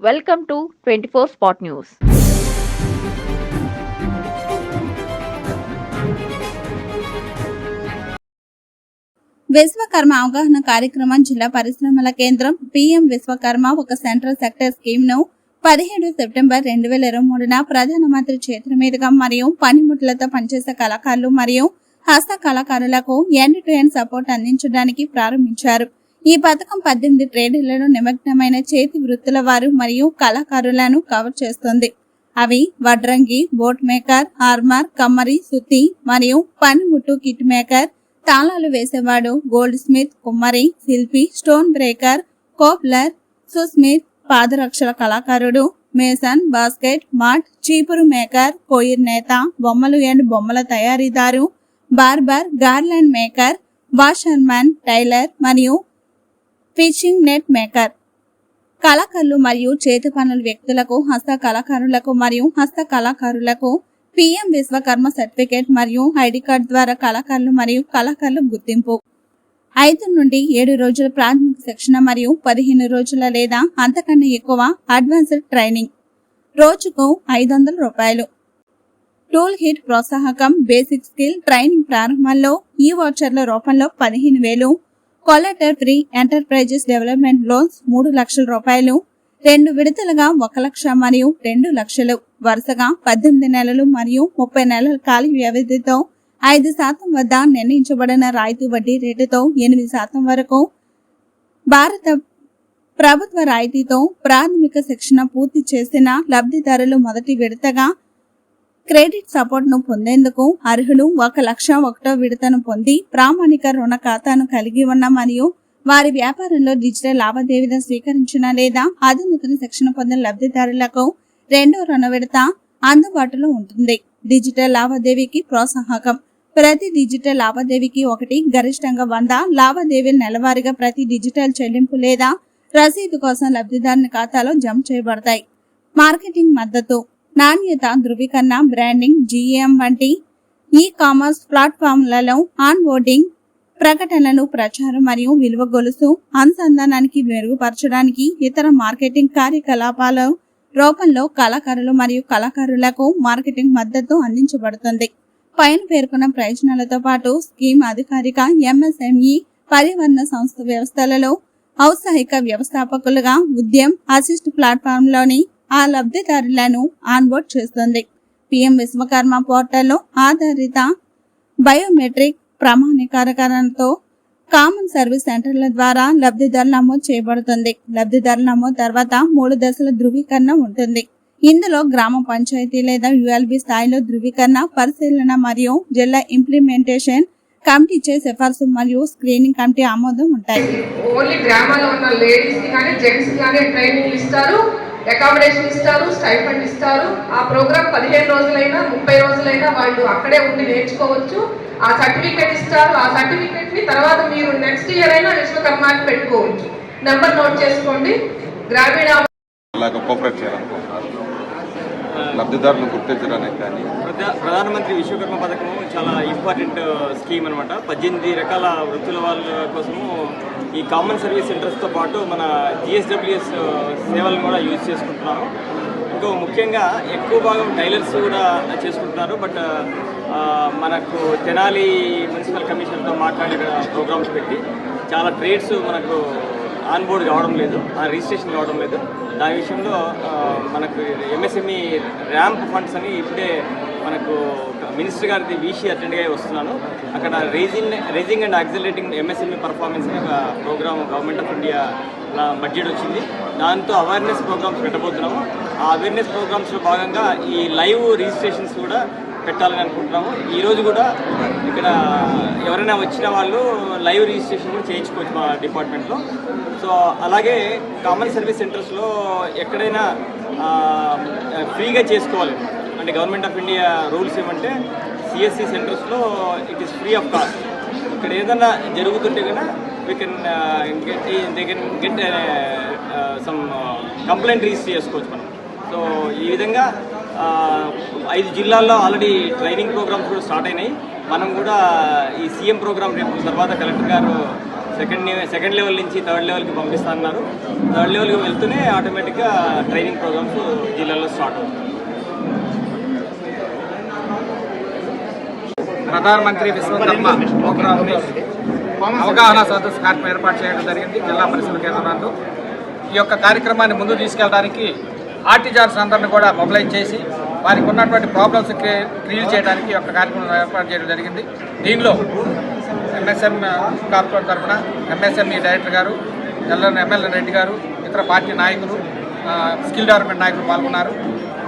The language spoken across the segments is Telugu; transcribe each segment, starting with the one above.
Welcome to twenty four spot news. Vishwakarma అవగాహన కార్యక్రమం జిల్లా పరిశ్రమల కేంద్రం పిఎం విశ్వకర్మ ఒక సెంట్రల్ సెక్టర్ స్కీమ్ను పదిహేడు సెప్టెంబర్ రెండు వేల ఇరవై మూడున ప్రధానమంత్రి చేతుల మీదుగా మరియు పనిముట్లతో పనిచేసే కళాకారులు మరియు హస్త కళాకారులకు ఎండ్ టు ఎండ్ సపోర్ట్ అందించడానికి ప్రారంభించారు. ఈ పథకం పద్దెనిమిది ట్రేడ్లలో నిమగ్నమైన చేతి వృత్తుల వారు మరియు కళాకారులను కవర్ చేస్తుంది. అవి వడ్రంగి బోట్ మేకర్ ఆర్మర్ కమ్మరి సుత్తి మరియు పనిముట్టు కిట్ మేకర్ తాళాలు వేసేవాడు గోల్డ్ స్మిత్ కుమ్మరి శిల్పి స్టోన్ బ్రేకర్ కోప్లర్ సుస్మిత్ పాదరక్షల కళాకారుడు మేసన్ బాస్కెట్ మాట్ చీపురు మేకర్ కోయిర్ నేత బొమ్మలు అండ్ బొమ్మల తయారీదారు barber garland maker washerman tailor మరియు ఫిషింగ్ నెట్ మేకర్. కళాకారులు మరియు చేతి పనుల వ్యక్తులకు హస్త కళాకారులకు మరియు హస్త కళాకారులకు పిఎం విశ్వకర్మ సర్టిఫికేట్ మరియు ఐడి కార్డ్ ద్వారా కళాకారులు మరియు కళాకారుల గుర్తింపు. ఐదు నుండి ఏడు రోజుల ప్రాథమిక శిక్షణ మరియు పదిహేను రోజుల లేదా అంతకన్నా ఎక్కువ అడ్వాన్స్డ్ ట్రైనింగ్. రోజుకు ఐదు వందల రూపాయలు. టూల్ హిట్ ప్రోత్సాహకం బేసిక్ స్కిల్ ట్రైనింగ్ ప్రారంభంలో ఈ వాచర్ల రూపంలో పదిహేను వేలు collateral free enterprises development loans మూడు లక్షల రూపాయలు రెండు విడతలుగా ఒక లక్ష మరియు రెండు లక్షలు. వరుసగా పద్దెనిమిది నెలలు మరియు ముప్పై నెలల కాల వ్యవధితో ఐదు శాతం వద్ద నిర్ణయించబడిన రాయితీ వడ్డీ రేటుతో ఎనిమిది శాతం వరకు భారత ప్రభుత్వ రాయితీతో ప్రాథమిక శిక్షణ పూర్తి చేసిన లబ్ధిదారులు మొదటి విడతగా క్రెడిట్ సపోర్ట్ను పొందేందుకు అర్హులు ఒక లక్ష ఒకటో విడతను పొంది ప్రామాణిక రుణ ఖాతాను కలిగి ఉన్న మరియు వారి వ్యాపారంలో డిజిటల్ లావాదేవీలను స్వీకరించిన లేదా అధునతన శిక్షణ పొందిన లబ్ధిదారులకు రెండో రుణ విడత అందుబాటులో ఉంటుంది. డిజిటల్ లావాదేవీకి ప్రోత్సాహకం. ప్రతి డిజిటల్ లావాదేవీకి ఒకటి గరిష్టంగా వంద లావాదేవీలు నెలవారీగా ప్రతి డిజిటల్ చెల్లింపు లేదా రసీదు కోసం లబ్ధిదారుని ఖాతాలో జమ చేయబడతాయి. మార్కెటింగ్ మద్దతు. నాణ్యత ధృవీకరణ బ్రాండింగ్ జిఎం వంటి ఈ కామర్స్ ప్లాట్ఫామ్లలో ఆన్ బోర్డింగ్ ప్రకటనలు ప్రచారం మరియు విలువ గొలుసు అనుసంధానానికి మెరుగుపరచడానికి ఇతర మార్కెటింగ్ కార్యకలాపాల రూపంలో కళాకారులు మరియు కళాకారులకు మార్కెటింగ్ మద్దతు అందించబడుతుంది. పైన పేర్కొన్న ప్రయోజనాలతో పాటు స్కీమ్ అధికారిక ఎంఎస్ఎంఈ పర్యావరణ సంస్థ వ్యవస్థలలో ఔత్సాహిక వ్యవస్థాపకులుగా ఉద్యమ్ అసిస్ట్ ప్లాట్ఫామ్లోని ఆ లబ్ధిదారులను ఆన్బోర్డ్ చేస్తుంది. పిఎం విశ్వకర్మ పోర్టల్లో ఆధారిత బయోమెట్రిక్ ప్రామాణికారకరణతో కామన్ సర్వీస్ సెంటర్ల ద్వారా లబ్ధిదారుల నమోదు చేయబడుతుంది. లబ్ధిదారుల నమోదు తర్వాత మూడు దశల ధృవీకరణ ఉంటుంది. ఇందులో గ్రామ పంచాయతీ లేదా యుఎల్బి స్థాయిలో ధృవీకరణ పరిశీలన మరియు జిల్లా ఇంప్లిమెంటేషన్ కమిటీ చే సిఫార్సు మరియు స్క్రీనింగ్ కమిటీ ఆమోదం ఉంటాయి. ఓన్లీ గ్రామాల్లో ఉన్న లేడీస్ కానీ జెంట్స్ కానీ ట్రైనింగ్ ఇస్తారు. అకామిడేషన్ ఇస్తారు స్టైఫండ్ ఇస్తారు. ఆ ప్రోగ్రామ్ పదిహేను రోజులైనా ముప్పై రోజులైనా వాళ్ళు అక్కడే ఉండి నేర్చుకోవచ్చు. ఆ సర్టిఫికేట్ ఇస్తారు. ఆ సర్టిఫికేట్ని తర్వాత మీరు నెక్స్ట్ ఇయర్ అయినా విశ్వకర్మాకి పెట్టుకోవచ్చు. నెంబర్ నోట్ చేసుకోండి. గ్రామీణ అలాగ కోఆపరేట్ చేయాలనుకుంటున్నారు లబ్ధిదారులను గుర్తించడానికి కానీ. ప్రధా- ప్రధానమంత్రి విశ్వకర్మ పథకము చాలా ఇంపార్టెంట్ స్కీమ్ అనమాట పద్దెనిమిది రకాల వృత్తుల వాళ్ళ కోసము ఈ కామన్ సర్వీస్ సెంటర్స్తో పాటు మన జిఎస్డబ్ల్యూఎస్ uh, సేవలను కూడా యూజ్ చేసుకుంటున్నాము. ఇంకో ముఖ్యంగా ఎక్కువ భాగం టైలర్స్ కూడా చేసుకుంటున్నారు. బట్ uh, uh, మనకు తెనాలి మున్సిపల్ కమిషన్తో మాట్లాడి ప్రోగ్రామ్స్ పెట్టి చాలా ట్రేడ్స్ మనకు ఆన్ బోర్డ్ కావడం లేదు ఆ రిజిస్ట్రేషన్ కావడం లేదు. దాని విషయంలో మనకు ఎంఎస్ఎంఈ ర్యాంప్ ఫండ్స్ అని ఇప్పుడే మనకు మినిస్టర్ గారిది వీసీ అటెండ్గా వస్తున్నాను. అక్కడ raising raising and accelerating MSME performance ఒక programme government of India budget వచ్చింది. దాంతో అవేర్నెస్ ప్రోగ్రామ్స్ పెట్టబోతున్నాము. ఆ అవేర్నెస్ ప్రోగ్రామ్స్లో భాగంగా ఈ లైవ్ రిజిస్ట్రేషన్స్ కూడా పెట్టాలని అనుకుంటున్నాము. ఈరోజు కూడా ఇక్కడ ఎవరైనా వచ్చిన వాళ్ళు లైవ్ రిజిస్ట్రేషన్ కూడా చేయించుకోవచ్చు మా డిపార్ట్మెంట్లో. సో అలాగే కామన్ సర్వీస్ సెంటర్స్లో ఎక్కడైనా ఫ్రీగా చేసుకోవాలి అంటే గవర్నమెంట్ ఆఫ్ ఇండియా రూల్స్ ఏమంటే సిఎస్సి సెంటర్స్లో it is free of cost ఇక్కడ ఏదైనా జరుగుతుంటే కనుక we can get they can get some complaint register చేసుకోవచ్చు మనం. సో ఈ విధంగా uh, ఐదు జిల్లాల్లో ఆల్రెడీ ట్రైనింగ్ ప్రోగ్రామ్స్ కూడా స్టార్ట్ అయినాయి. మనం కూడా ఈ సీఎం ప్రోగ్రామ్ రేపు తర్వాత కలెక్టర్ గారు సెకండ్ సెకండ్ లెవెల్ నుంచి థర్డ్ లెవెల్కి పంపిస్తా అన్నారు. థర్డ్ లెవెల్కి వెళ్తూనే ఆటోమేటిక్గా ట్రైనింగ్ ప్రోగ్రామ్స్ జిల్లాలో స్టార్ట్ అవుతుంది ప్రధానమంత్రి విశ్వకర్మ ప్రోగ్రాంని అవగాహన సదస్సు కార్యక్రమం ఏర్పాటు చేయడం జరిగింది జిల్లా పరిషత్ కేంద్రంలో ఈ యొక్క కార్యక్రమాన్ని ముందు తీసుకెళ్ళడానికి ఆర్టిజాన్స్ అందరిని కూడా మొబిలైజ్ చేసి వారికి ఉన్నటువంటి ప్రాబ్లమ్స్ క్లియర్ చేయడానికి ఈ యొక్క కార్యక్రమం ఏర్పాటు చేయడం జరిగింది. దీనిలో ఎంఎస్ఎం కార్పొరేట్ తరఫున MSME director garu LN MLA Reddy garu ఇతర పార్టీ నాయకులు స్కిల్ డెవలప్మెంట్ నాయకులు పాల్గొన్నారు.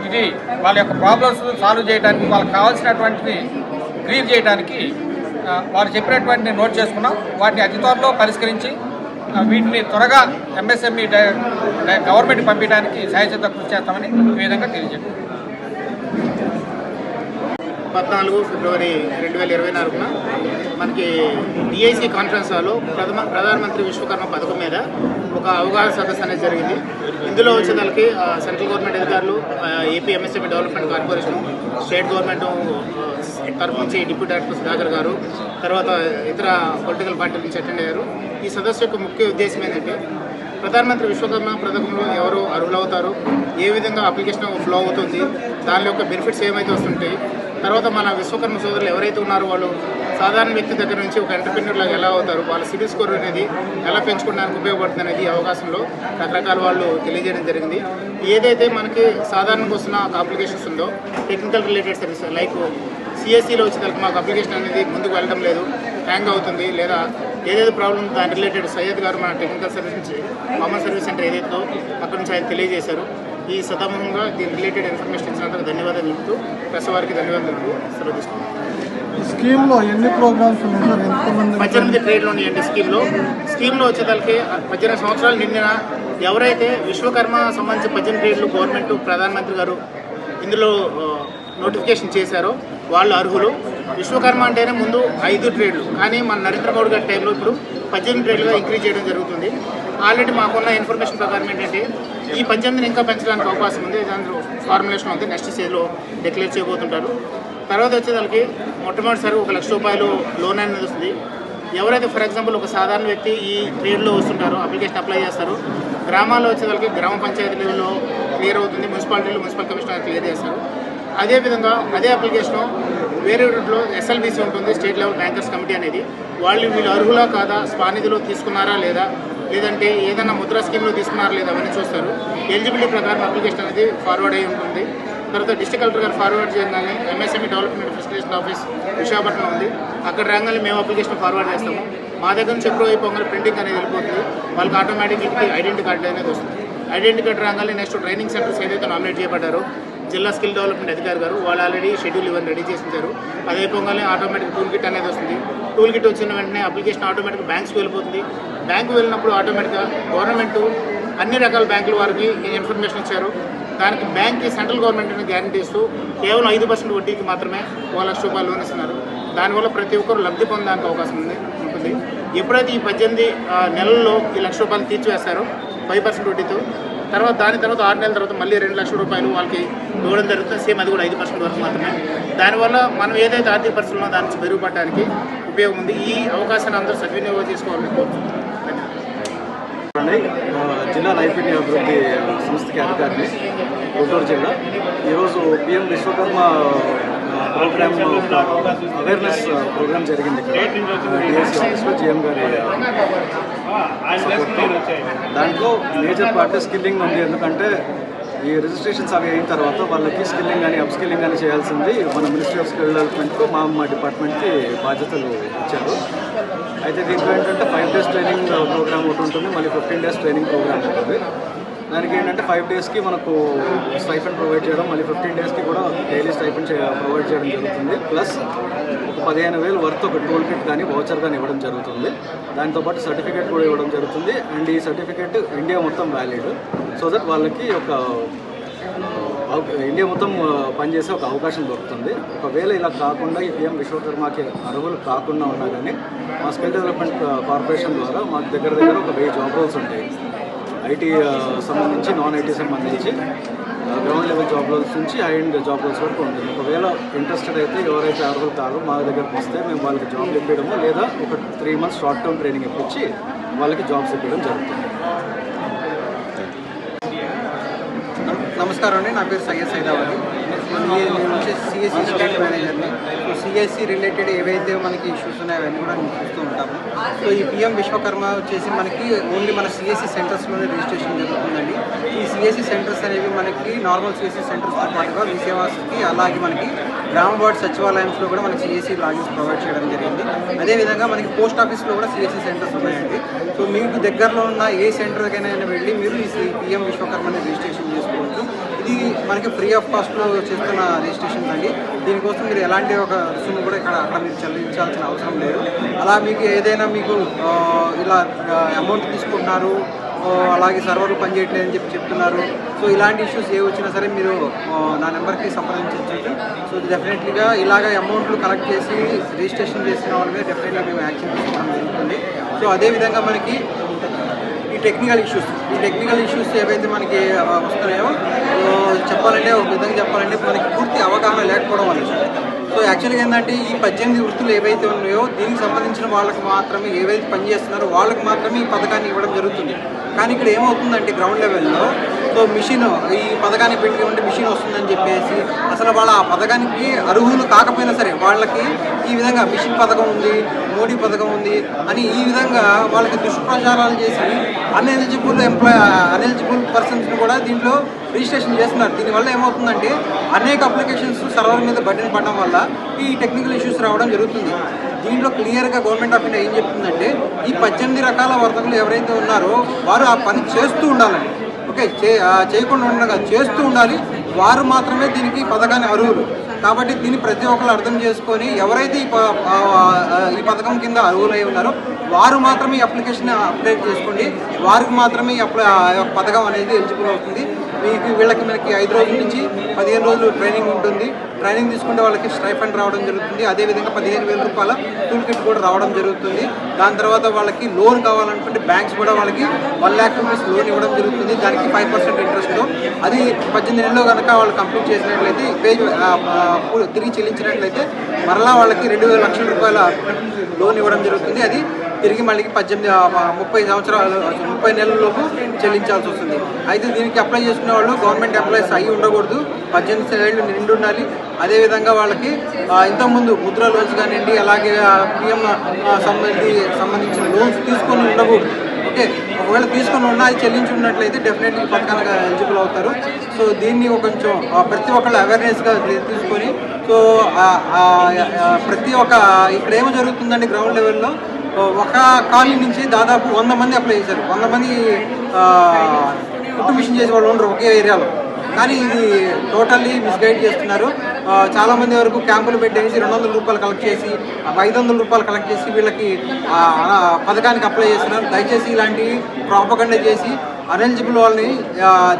ఇది వాళ్ళ యొక్క ప్రాబ్లమ్స్ సాల్వ్ చేయడానికి వాళ్ళకి కావాల్సినటువంటిది క్లియర్ చేయడానికి వారు చెప్పినటువంటి నోట్ చేసుకున్నాం. వాటిని అతి త్వరలో పరిష్కరించి వీటిని త్వరగా ఎంఎస్ఎంఈ గవర్నమెంట్ పంపించడానికి సహాయసిద్ధ కృషి చేస్తామని ఈ విధంగా తెలియజేయండి పద్నాలుగు ఫిబ్రవరి రెండు వేల ఇరవై నాలుగున మనకి డిఐసి కాన్ఫరెన్స్ హాల్లో ప్రథమ ప్రధానమంత్రి విశ్వకర్మ పథకం మీద ఒక అవగాహన సదస్సు అనేది జరిగింది. ఇందులో వచ్చిన వాళ్ళకి సెంట్రల్ గవర్నమెంట్ అధికారులు AP MSME development corporation state government తరఫు నుంచి డిప్యూటీ డైరెక్టర్ సుధాకర్ గారు తర్వాత ఇతర పొలిటికల్ పార్టీల నుంచి అటెండ్ అయ్యారు. ఈ సదస్సు యొక్క ముఖ్య ఉద్దేశం ఏంటంటే ప్రధానమంత్రి విశ్వకర్మ పథకంలో ఎవరు అర్హులవుతారు ఏ విధంగా అప్లికేషన్ ఫ్లో అవుతుంది దాని యొక్క బెనిఫిట్స్ ఏమైతే వస్తుంటాయి తర్వాత మన విశ్వకర్మ సోదరులు ఎవరైతే ఉన్నారో వాళ్ళు సాధారణ వ్యక్తి దగ్గర నుంచి ఒక ఎంటర్ప్రీనర్ లాగా ఎలా అవుతారు? వాళ్ళ సిబిల్ స్కోర్ అనేది ఎలా పెంచుకోవడానికి ఉపయోగపడుతుంది అనేది అవకాశంలో రకరకాల వాళ్ళు తెలియజేయడం జరిగింది. ఏదైతే మనకి సాధారణంగా వస్తున్న అప్లికేషన్స్ ఉందో టెక్నికల్ రిలేటెడ్ సర్వీస్ లైక్ సిఎస్సిలో వచ్చేసరికి మాకు అప్లికేషన్ అనేది ముందుకు వెళ్ళడం లేదు హ్యాంగ్ అవుతుంది. లేదా ఏదైతే ప్రాబ్లం దాని రిలేటెడ్ సయ్యద్ గారు మన టెక్నికల్ సర్వీస్ నుంచి కామన్ సర్వీస్ సెంటర్ ఏదైతే అక్కడ నుంచి ఆయన తెలియజేశారు. ఈ సదాముఖంగా దీని రిలేటెడ్ ఇన్ఫర్మేషన్ ఇచ్చినందుకు ధన్యవాదాలు తెలుపుతూ ప్రెస్ వారికి ధన్యవాదాలు సెలవు తీసుకున్నాను స్కీమ్లో ఎన్ని ప్రోగ్రామ్స్ ఉన్నాయి సార్? ఎంతమంది పద్దెనిమిది ట్రేడ్లు ఉన్నాయండి స్కీమ్లో. స్కీమ్లో వచ్చేదానికి పద్దెనిమిది సంవత్సరాలు నిండిన ఎవరైతే విశ్వకర్మ సంబంధించి పద్దెనిమిది ట్రేడ్లు గవర్నమెంట్ ప్రధానమంత్రి గారు ఇందులో నోటిఫికేషన్ చేశారో వాళ్ళు అర్హులు. విశ్వకర్మ అంటేనే ముందు ఐదు ట్రేడ్లు. కానీ మన నరేంద్ర మోడీ గారి టైంలో ఇప్పుడు పద్దెనిమిది ట్రేడ్లుగా ఇంక్రీజ్ చేయడం జరుగుతుంది. ఆల్రెడీ మాకున్న ఇన్ఫర్మేషన్ ప్రకారం ఏంటంటే ఈ పద్దెనిమిదిని ఇంకా పెంచడానికి అవకాశం ఉంది. దాంట్లో ఫార్ములేషన్ ఉంది. నెక్స్ట్ స్టేజ్లో డిక్లేర్ చేయబోతుంటారు. తర్వాత వచ్చేదానికి మొట్టమొదటిసారి ఒక లక్ష రూపాయలు లోన్ అనేది వస్తుంది. ఎవరైతే ఫర్ ఎగ్జాంపుల్ ఒక సాధారణ వ్యక్తి ఈ ట్రేడ్లో వస్తుంటారో అప్లికేషన్ అప్లై చేస్తారు. గ్రామాల్లో వచ్చేదానికి గ్రామ పంచాయతీ లెవెల్లో క్లియర్ అవుతుంది మున్సిపాలిటీలో మున్సిపల్ కమిషనర్ క్లియర్ చేస్తారు. అదేవిధంగా అదే అప్లికేషను వేరే రూట్లో ఎస్ఎల్బీసీ ఉంటుంది స్టేట్ లెవెల్ బ్యాంకర్స్ కమిటీ అనేది. వాళ్ళు వీళ్ళు అర్హులా కాదా స్వానిధిలో తీసుకున్నారా లేదా లేదంటే ఏదైనా ముద్రా స్కీమ్లో తీసుకున్నారా లేదా అవన్నీ చూస్తారు. ఎలిజిబిలిటీ ప్రకారం అప్లికేషన్ అనేది ఫార్వర్డ్ అయి ఉంటుంది. తర్వాత డిస్ట్రిక్ట్ కలెక్టర్ గారు ఫార్వర్డ్ చేయగానే MSME development facilitation office Visakhapatnam ఉంది. అక్కడ రాగానే మేము అప్లికేషన్ ఫార్వర్డ్ చేస్తాము. మా దగ్గర నుంచి ఎప్పుడో అయిపోగానే ప్రింటింగ్ అనేది వెళ్ళిపోతుంది. వాళ్ళకి ఆటోమేటిక్గా ఐడెంటిటీ కార్డు అనేది వస్తుంది. ఐడెంటిటీ కార్డు రాగానే నెక్స్ట్ ట్రైనింగ్ సెంటర్స్ ఏదైతే నామినేట్ చేయబడ్డారో జిల్లా స్కిల్ డెవలప్మెంట్ అధికారి గారు వాళ్ళు ఆల్రెడీ షెడ్యూల్ ఇవన్నీ రెడీ చేసి ఉంచారు. అది అయిపోగానే ఆటోమేటిక్ టూల్ కిట్ అనేది వస్తుంది. టూల్ కిట్ వచ్చిన వెంటనే అప్లికేషన్ ఆటోమేటిక్ బ్యాంక్స్కి వెళ్ళిపోతుంది. బ్యాంకు వెళ్ళినప్పుడు ఆటోమేటిక్గా గవర్నమెంట్ అన్ని రకాల బ్యాంకుల వారికి ఇన్ఫర్మేషన్ ఇచ్చారు. దానికి బ్యాంక్కి సెంట్రల్ గవర్నమెంట్ గ్యారంటీ ఇస్తూ కేవలం ఐదు పర్సెంట్ వడ్డీకి మాత్రమే ఒక లక్ష రూపాయలు లోన్ ఇస్తున్నారు. దానివల్ల ప్రతి ఒక్కరు లబ్ధి పొందడానికి అవకాశం ఉంది ఉంటుంది. ఎప్పుడైతే ఈ పద్దెనిమిది నెలల్లో ఈ లక్ష రూపాయలు తీర్చివేస్తారో ఫైవ్ పర్సెంట్ వడ్డీతో తర్వాత దాని తర్వాత ఆరు నెలల తర్వాత మళ్ళీ రెండు లక్షల రూపాయలు వాళ్ళకి ఇవ్వడం జరుగుతుంది. సేమ్ అది కూడా ఐదు పర్సెంట్ వరకు మాత్రమే. దానివల్ల మనం ఏదైతే ఆర్థిక పరిస్థితులు దాని నుంచి మెరుగుపడడానికి ఉపయోగం ఉంది ఈ అవకాశాన్ని అందరూ సద్వినియోగం చేసుకోవాలని కోరుతున్నాను జిల్లా నైపుణ్య అభివృద్ధి సంస్థకి అధికారిని గుంటూరు జిల్లా. ఈరోజు PM Vishwakarma programme awareness programme జరిగింది ఇక్కడ డిఎస్సీ ఆఫీస్లో జిఎం గారి దాంట్లో మేజర్ పార్ట్ స్కిల్లింగ్ ఉంది ఎందుకంటే ఈ రిజిస్ట్రేషన్స్ అవి అయిన తర్వాత వాళ్ళకి స్కిల్లింగ్ కానీ అప్ స్కిల్లింగ్ కానీ చేయాల్సింది మన మినిస్ట్రీ ఆఫ్ స్కిల్ డెవలప్మెంట్కు మా మా డిపార్ట్మెంట్కి బాధ్యతలు ఇచ్చారు. అయితే దీంట్లో ఏంటంటే ఫైవ్ డేస్ ట్రైనింగ్ ప్రోగ్రామ్ ఒకటి ఉంటుంది. మళ్ళీ ఫిఫ్టీన్ డేస్ ట్రైనింగ్ ప్రోగ్రామ్ ఉంటుంది. దానికి ఏంటంటే ఫైవ్ డేస్కి మనకు స్టైఫెండ్ ప్రొవైడ్ చేయడం మళ్ళీ ఫిఫ్టీన్ డేస్కి కూడా డైలీ స్టైఫెండ్ ప్రొవైడ్ చేయడం జరుగుతుంది. ప్లస్ ఒక పదిహేను వేలు వర్త్ ఒక టోల్ కిట్ కానీ వౌచర్ కానీ ఇవ్వడం జరుగుతుంది. దాంతోపాటు సర్టిఫికేట్ కూడా ఇవ్వడం జరుగుతుంది. అండ్ ఈ సర్టిఫికేట్ ఇండియా మొత్తం వ్యాలిడ్ సో దట్ వాళ్ళకి ఒక ఇండియా మొత్తం పనిచేసే ఒక అవకాశం దొరుకుతుంది. ఒకవేళ ఇలా కాకుండా ఈ పిఎం విశ్వకర్మకి అర్హులు కాకుండా ఉన్నా కానీ మా స్కిల్ డెవలప్మెంట్ కార్పొరేషన్ ద్వారా మాకు దగ్గర దగ్గర ఒక వెయ్యి జాబ్ రోల్స్ ఉంటాయి. ఐటీ సంబంధించి నాన్ ఐటీ సంబంధించి గ్రౌండ్ లెవెల్ జాబ్ రోల్స్ నుంచి హై అండ్ జాబ్ రోల్స్ వరకు ఉంటుంది. ఒకవేళ ఇంట్రెస్టెడ్ అయితే ఎవరైతే అర్హుతారో మా దగ్గరకు వస్తే మేము వాళ్ళకి జాబ్ ఇప్పించడము లేదా ఒక three months short term training ఇప్పించి వాళ్ళకి జాబ్స్ ఇప్పించడం జరుగుతుంది. నమస్కారం అండి. నా పేరు సయ్యద్ సైదాబాద్ సిఎస్సి స్టేట్ మేనేజర్ని సో సిఎస్సి రిలేటెడ్ ఏవైతే మనకి ఇష్యూస్ ఉన్నాయో అవన్నీ కూడా మేము చూస్తూ ఉంటాము. సో ఈ పిఎం విశ్వకర్మ వచ్చేసి మనకి ఓన్లీ మన సిఎస్సి సెంటర్స్లోనే రిజిస్ట్రేషన్ జరుగుతుందండి. ఈ సిఎస్సి సెంటర్స్ అనేవి మనకి నార్మల్ సిఎస్సి సెంటర్స్తో పాటుగా మీ సేవాస్కి అలాగే మనకి గ్రామ వార్డ్ సచివాలయంలో కూడా మనకి సిఎస్సి లాగిన్స్ ప్రొవైడ్ చేయడం జరిగింది. అదేవిధంగా మనకి పోస్ట్ ఆఫీస్లో కూడా సిఎస్సి సెంటర్స్ ఉన్నాయండి. సో మీకు దగ్గరలో ఉన్న ఏ సెంటర్కైనా వెళ్ళి మీరు ఈ పిఎం విశ్వకర్మని రిజిస్ట్రేషన్ చేసుకోవచ్చు. ఇది మనకి ఫ్రీ ఆఫ్ కాస్ట్లో చేస్తున్న రిజిస్ట్రేషన్ అండి. దీనికోసం మీరు ఎలాంటి ఒక రుసుము కూడా ఇక్కడ అక్కడ మీరు చెల్లించాల్సిన అవసరం లేదు. అలా మీకు ఏదైనా మీకు ఇలా అమౌంట్ తీసుకుంటున్నారు అలాగే సర్వర్లు పనిచేయట్లేదు అని చెప్పి చెప్తున్నారు. సో ఇలాంటి ఇష్యూస్ ఏ వచ్చినా సరే మీరు నా నెంబర్కి సంప్రదించవచ్చు సో డెఫినెట్లీగా ఇలాగ అమౌంట్లు కలెక్ట్ చేసి రిజిస్ట్రేషన్ చేసిన వాళ్ళ మీద డెఫినెట్గా మేము యాక్షన్ తీసుకోవడం జరుగుతుంది. సో అదేవిధంగా మనకి ఈ టెక్నికల్ ఇష్యూస్ ఈ టెక్నికల్ ఇష్యూస్ ఏవైతే మనకి వస్తున్నాయో చెప్పాలంటే ఒక విధంగా చెప్పాలంటే మనకి పూర్తి అవగాహన లేకపోవడం వల్ల. సో యాక్చువల్గా ఏంటంటే ఈ పద్దెనిమిది వృత్తులు ఏవైతే ఉన్నాయో దీనికి సంబంధించిన వాళ్ళకి మాత్రమే ఏవైతే పనిచేస్తున్నారో వాళ్ళకి మాత్రమే ఈ పథకాన్ని ఇవ్వడం జరుగుతుంది. కానీ ఇక్కడ ఏమవుతుందంటే గ్రౌండ్ లెవెల్లో సో మిషన్ ఈ పథకానికి పెట్టి ఉంటే మిషన్ వస్తుందని చెప్పేసి అసలు వాళ్ళ ఆ పథకానికి అర్హులు కాకపోయినా సరే వాళ్ళకి ఈ విధంగా మిషన్ పథకం ఉంది మోడీ పథకం ఉంది అని ఈ విధంగా వాళ్ళకి దుష్ప్రచారాలు చేసి అన్ఎలిజిబుల్ ఎంప్లాయ్ అన్ఎలిజిబుల్ పర్సన్స్ని కూడా దీంట్లో రిజిస్ట్రేషన్ చేస్తున్నారు. దీనివల్ల ఏమవుతుందంటే అనేక అప్లికేషన్స్ సర్వర్ మీద బటన్ పడడం వల్ల ఈ టెక్నికల్ ఇష్యూస్ రావడం జరుగుతుంది. దీంట్లో క్లియర్గా గవర్నమెంట్ ఆఫ్ ఇండియా ఏం చెప్తుందంటే ఈ పద్దెనిమిది రకాల వర్తకులు ఎవరైతే ఉన్నారో వారు ఆ పని చేస్తూ ఉండాలండి. ఓకే చే చేయకుండా ఉండగా చేస్తూ ఉండాలి. వారు మాత్రమే దీనికి పథకాన్ని అర్హులు. కాబట్టి దీన్ని ప్రతి ఒక్కరు అర్థం చేసుకొని ఎవరైతే ఈ ప- ఈ పథకం కింద అర్హులై ఉన్నారో వారు మాత్రమే ఈ అప్లికేషన్ అప్డేట్ చేసుకోండి. వారికి మాత్రమే ఈ అప్లై ఆ యొక్క పథకం అనేది ఎలిజిబుల్ అవుతుంది. మీకు వీళ్ళకి మనకి ఐదు రోజుల నుంచి పదిహేను రోజులు ట్రైనింగ్ ఉంటుంది. ట్రైనింగ్ తీసుకుంటే వాళ్ళకి స్టైఫండ్ రావడం జరుగుతుంది. అదేవిధంగా పదిహేను వేల రూపాయల టూల్ కిట్ కూడా రావడం జరుగుతుంది. దాని తర్వాత వాళ్ళకి లోన్ కావాలనుకుంటే బ్యాంక్స్ కూడా వాళ్ళకి వన్ ల్యాక్ రూపీస్ లోన్ ఇవ్వడం జరుగుతుంది. దానికి ఫైవ్ పర్సెంట్ ఇంట్రెస్ట్తో అది పద్దెనిమిది నెలల్లో కనుక వాళ్ళు కంప్లీట్ చేసినట్లయితే పేజ్ తిరిగి చెల్లించినట్లయితే మరలా వాళ్ళకి రెండు వేల లక్షల రూపాయల లోన్ ఇవ్వడం జరుగుతుంది. అది తిరిగి మళ్ళీ పద్దెనిమిది ముప్పై సంవత్సరాలు ముప్పై నెలలలోపు చెల్లించాల్సి వస్తుంది. అయితే దీనికి అప్లై చేసుకునే వాళ్ళు గవర్నమెంట్ ఎంప్లాయీస్ అయ్యి ఉండకూడదు. పద్దెనిమిది ఏళ్ళు నిండి ఉండాలి. అదేవిధంగా వాళ్ళకి ఇంతకుముందు ముద్ర లోన్స్ కానివ్వండి అలాగే పిఎం సంబంధి సంబంధించిన లోన్స్ తీసుకొని ఉండకూడదు. ఓకే? ఒకవేళ తీసుకొని ఉన్నా అది చెల్లించి ఉన్నట్లయితే డెఫినెట్లీ పథకాలుగా ఎలిజిబుల్ అవుతారు. సో దీన్ని కొంచెం ప్రతి ఒక్కళ్ళు అవేర్నెస్గా తీసుకొని సో ప్రతి ఒక్క ఇక్కడ ఏమో జరుగుతుందండి గ్రౌండ్ లెవెల్లో ఒక కాలనీ నుంచి దాదాపు వంద మంది అప్లై చేశారు. వంద మంది ఆ, మిషన్ చేసే వాళ్ళు ఉండరు ఒకే ఏరియాలో. కానీ ఇది టోటల్లీ మిస్గైడ్ చేస్తున్నారు. చాలామంది చాలా మంది వరకు క్యాంపులు పెట్టేసి రెండు వందల రూపాయలు కలెక్ట్ చేసి ఐదు వందల రూపాయలు కలెక్ట్ చేసి వీళ్ళకి పథకానికి అప్లై చేస్తున్నారు. దయచేసి ఇలాంటి ప్రాపగండ చేసి అన్ఎలిజిబుల్ వాళ్ళని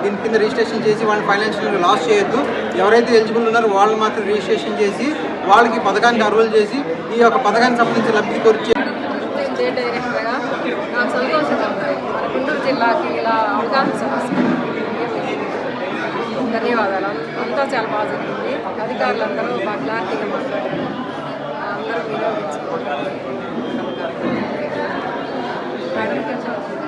దీని కింద రిజిస్ట్రేషన్ చేసి వాళ్ళని ఫైనాన్షియల్ లాస్ చేయొద్దు. ఎవరైతే ఎలిజిబుల్ ఉన్నారో వాళ్ళు మాత్రం రిజిస్ట్రేషన్ చేసి వాళ్ళకి పథకానికి అరువులు చేసి ఈ యొక్క పథకానికి సంబంధించి లబ్ధి కొరిచే అదే డైరెక్టర్గా నాకు సంతోషంగా మన గుంటూరు జిల్లాకి ఇలా అవగాహన సమస్య. ధన్యవాదాలు. అంతా చాలా బాగా జరిగింది. అధికారులందరూ బాగా క్లారిటీగా మాట్లాడారు. అందరూ వినియోగించుకోవడం